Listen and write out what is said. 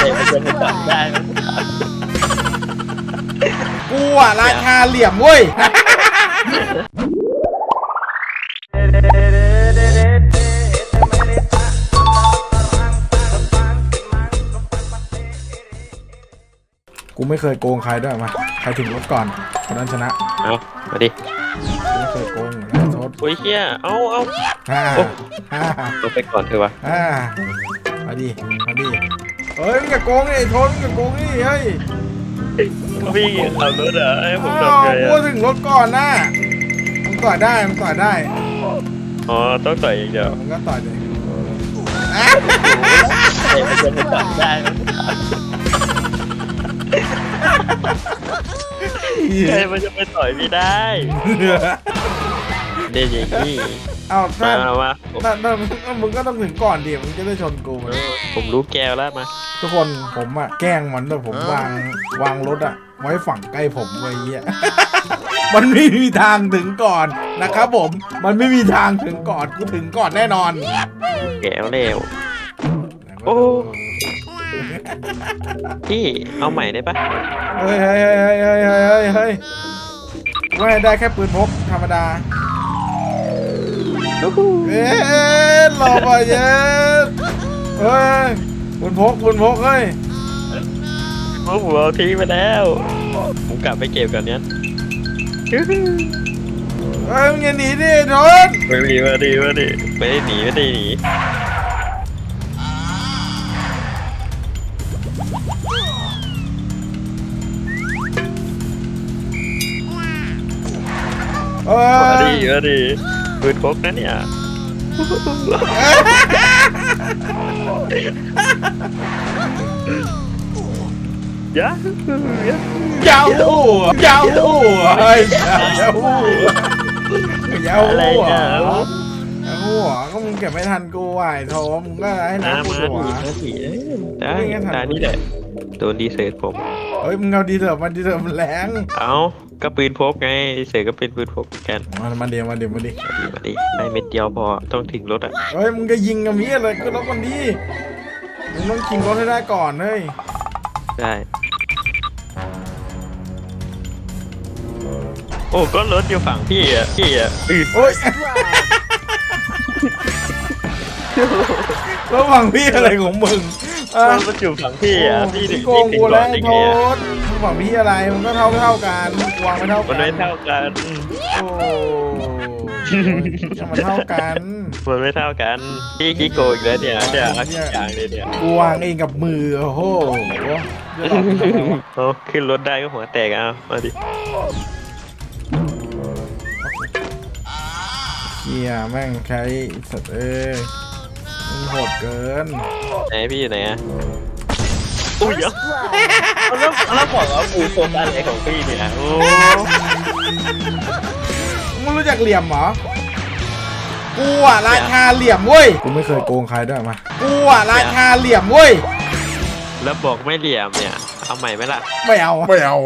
ไดได้กูอะราชาเหลี่ยมเว้ย กูไม่เคยโกงใครด้วยมา ใครถึงรถก่อนคนนั้นชนะ เอามาดิกูไม่เคยโกงนะโทษโอ้ยเฮียเอาเอาฮ่าโอ้ฮ่าเอาไปก่อนเถอะวะฮ่ามาดิมาดิ เฮ้ยมึงอย่าโกงนี่โทษมึงอย่าโกงนี่เฮ้ยพี่ขับรถเหรอให้ผมอ้าวทำไงกูอะถึงรถก่อนนะมึงต่อยได้มึงต่อยได้อ๋อต้องต่อยอย่างเดียวมึงก็ต่อยเลยมันจะไม่ตัดได้มันใครมันจะไปต่อยไม่ได้ เด่นอย่างนี้เอาถ้ามามาถ้าถ้าถ้ามึงก็ต้องถึงก่อนดิมึงจะได้ชนกูเออผมรู้แก้วแล้วมา ทุกคนผมอะแกล้งมันด้วยผมวางวางรถอะไว้ฝั่งใกล้ผมไว้เหี้ย มันไม่มีทางถึงก่อนนะครับผม มันไม่มีทางถึงก่อนกูถึงก่อนแน่นอน แก้วเร็ว โอ้ พี่เอาใหม่ได้ปะเฮ้ยเฮ้ยเฮ้ยเฮ้ยเฮ้ยเฮ้ยเฮ้ยไม่ได้แค่ปืนพกธรรมดา เอ๊ะหลบอะเย็ดเฮ้ยปืนพกปืนพกเฮ้ยโอ้โหเอาทิ้งไปแล้ว ผมกลับไปเก็บก่อนเนี้ยเฮ้ยมึงอย่าหนีดิโทนไม่มีมาดีมาดีไม่ได้หนีไม่ได้หนีเฮ้มายดีมาดี ปืนพกนะเนี่ยยะยะยาวหูยาวหูเฮ้ยาวหูยาวอะไรหูเนี่ยยาวหูก็มึงเก็บไม่ทันกูว่ะไอ้โทมึงก็ให้น้าน้ำกูมาดูดีอะมาดีได้ตานี่แหละโดนดีเซิร์ตผม เฮ้ยมึงเอาดีเถอะมันดีเถอะมันแรงเอา ก็ปืนพกไงดีเซิร์ตก็เป็นปืนพกกันมามาเดี๋ยวมาเดี๋ยวมาดิดีมาดีได้เม็ดเดียวพอต้องถึงรถอะเฮ้ยมึงจะยิงกับมีอะไรก็รถมันดีมึงต้องชิงรถให้ได้ก่อนเฮ้ยได้โอ้ก็รถอยู่ฝั่งพี่อะพี่อะอืดโอ้ยระหว่างพี่อะไรของมึงอะมันอยู่ฝั่งพี่อะพี่ถึงโกงพี่ถึงกูก่แล้อวนยังโทไงอะษระหว่างพี่อะไรมันก็เท่าเท่ากันวางไม่เท่ามันกัไม่นเท่ากันโอ้มันเท่ากัน มันไม่เท่ากันพี่ขี้โกงอีกแล้วเนี่ยเนี่ยเอาทุกอย่างเลยเนี่ยกูวางเองกับมือโอ้โหจะหลอกกูทำไมวะเอาขึ้นรถได้ก็หัวแตกเอามาดิเฮียแม่งใช้สัตว์เอ้ยมันโหดเกินไหนพี่อยู่ไหนอะ อุ้ยเดี๋ยวเอาแล้วเอาแล้วบอกว่าปูโฟกัสอะไรของพี่เนี่ยโอ้มึงรู้จักเหลี่ยมเหรอ กูอะราชาเหลี่ยมเว้ย กูไม่เคยโกงใครด้วยมา กูอะราชาเหลี่ยมเว้ย แล้วบอกไม่เหลี่ยมเนี่ย เอาใหม่ไหมล่ะ ไม่เอา ไม่เอา